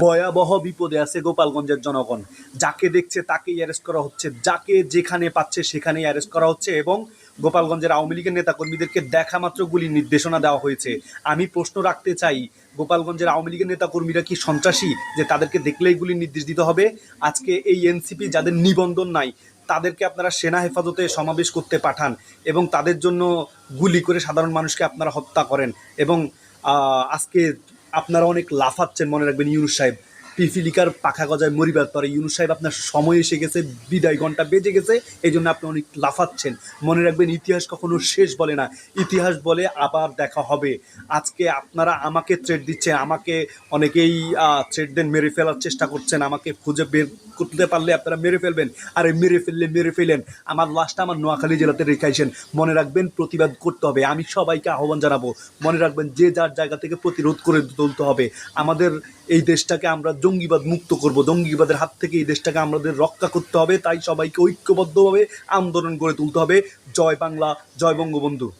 ভয়াবহ বিপদে আছে গোপালগঞ্জের জনগণ। যাকে দেখছে তাকেই অ্যারেস্ট করা হচ্ছে। যাকে যেখানে পাচ্ছে সেখানেই অ্যারেস্ট করা হচ্ছে এবং গোপালগঞ্জের আওয়ামী লীগের নেতাকর্মীদেরকে দেখা মাত্র গুলির নির্দেশনা দেওয়া হয়েছে। আমি প্রশ্ন রাখতে চাই, গোপালগঞ্জের আওয়ামী লীগের নেতাকর্মীরা কি সন্ত্রাসী যে তাদেরকে দেখলেই গুলির নির্দেশ দিতে হবে? আজকে এই এনসিপি যাদের নিবন্ধন নাই, তাদেরকে আপনারা সেনা হেফাজতে সমাবেশ করতে পাঠান এবং তাদের জন্য গুলি করে সাধারণ মানুষকে আপনারা হত্যা করেন এবং আজকে আপনারা অনেক লাফাচ্ছেন মনে রাখবেন ইউনুস সাহেব। পিফিলিকার পাখা গজায় মরিবার পরে ইউনুস সাহেব আপনার সময় এসে গেছে, বিদায় ঘণ্টা বেজে গেছে এই জন্য আপনি অনেক লাফাচ্ছেন। মনে রাখবেন ইতিহাস কখনো শেষ বলে না, ইতিহাস বলে আবার দেখা হবে। আজকে আপনারা আমাকে থ্রেড দিচ্ছেন, আমাকে অনেকেই থ্রেড দেন, মেরে ফেলার চেষ্টা করছেন, আমাকে খুঁজে বের করতে পারলে আপনারা মেরে ফেলবেন। আরে মেরে ফেললে মেরে ফেলেন, আমার লাশটা আমার নোয়াখালী জেলাতে রেখাইছেন। মনে রাখবেন প্রতিবাদ করতে হবে, আমি সবাইকে আহ্বান জানাব। মনে রাখবেন যে যার জায়গা থেকে প্রতিরোধ করে তুলতে হবে, আমাদের এই দেশটাকে আমরা জঙ্গিবাদ মুক্ত করব, জঙ্গিবাদের হাত থেকে এই দেশটাকে আমাদের রক্ষা করতে হবে, তাই সবাইকে ঐক্যবদ্ধভাবে আন্দোলন গড়ে তুলতে হবে। জয় বাংলা, জয় বঙ্গবন্ধু।